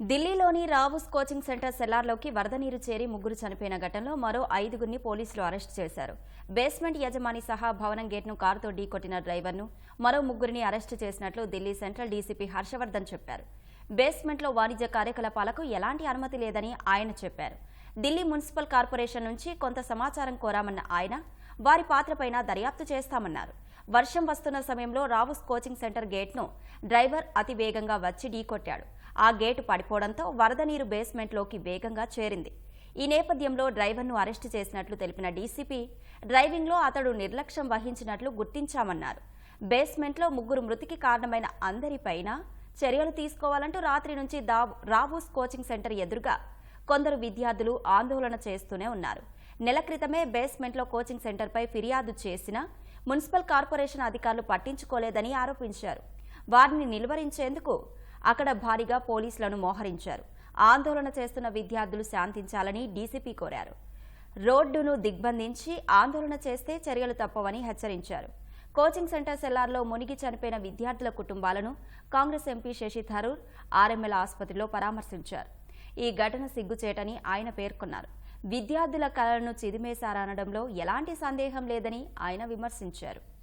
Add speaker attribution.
Speaker 1: ఢిల్లీలోని Rao's coaching centre సెల్లార్లోకి వరద నీరు చేరి ముగ్గురు చనిపోయిన ఘటనలో మరో ఐదుగురిని పోలీసులు అరెస్ట్ చేశారు. బేస్మెంట్ యజమాని సహా భవనం గేట్ను కారుతో ఢీకొట్టిన డ్రైవర్ను మరో ముగ్గురిని అరెస్టు చేసినట్లు ఢిల్లీ సెంట్రల్ డీసీపీ హర్షవర్ధన్ చెప్పారు. బేస్మెంట్లో వాణిజ్య కార్యకలాపాలకు ఎలాంటి అనుమతి లేదని ఆయన చెప్పారు. ఢిల్లీ మున్సిపల్ కార్పొరేషన్ నుంచి కొంత సమాచారం కోరామన్న ఆయన వారి పాత్రపైన దర్యాప్తు చేస్తామన్నారు. వర్షం వస్తున్న సమయంలో రావుస్ కోచింగ్ సెంటర్ గేట్ను డ్రైవర్ అతి వేగంగా వచ్చి ఢీకొట్టాడు. ఆ గేటు పడిపోవడంతో వరద నీరు బేస్మెంట్లోకి వేగంగా చేరింది. ఈ నేపథ్యంలో డ్రైవర్ను అరెస్టు చేసినట్లు తెలిపిన డీసీపీ డ్రైవింగ్లో అతడు నిర్లక్ష్యం వహించినట్లు గుర్తించామన్నారు. బేస్మెంట్లో ముగ్గురు మృతికి కారణమైన అందరిపైన చర్యలు తీసుకోవాలంటూ రాత్రి నుంచి దా- రావూస్ కోచింగ్ సెంటర్ ఎదురుగా కొందరు విద్యార్థులు ఆందోళన చేస్తూనే ఉన్నారు. నెల క్రితమే బేస్మెంట్లో కోచింగ్ సెంటర్పై ఫిర్యాదు చేసినా మున్సిపల్ కార్పొరేషన్ అధికారులు పట్టించుకోలేదని ఆరోపించారు. వారిని నిలువరించేందుకు అక్కడ భారీగా పోలీసులను మోహరించారు. ఆందోళన చేస్తున్న విద్యార్థులు శాంతించాలని డీసీపీ కోరారు. రోడ్డును దిగ్బంధించి ఆందోళన చేస్తే చర్యలు తప్పవని హెచ్చరించారు. కోచింగ్ సెంటర్ సెల్లార్లో మునిగి చనిపోయిన విద్యార్థుల కుటుంబాలను కాంగ్రెస్ ఎంపీ శశి థరూర్ ఆర్ఎంఎల్ ఆసుపత్రిలో పరామర్శించారు. ఈ ఘటన సిగ్గుచేటని ఆయన పేర్కొన్నారు. విద్యార్థుల కళలను చిదిమేశారనడంలో ఎలాంటి సందేహం లేదని ఆయన విమర్శించారు.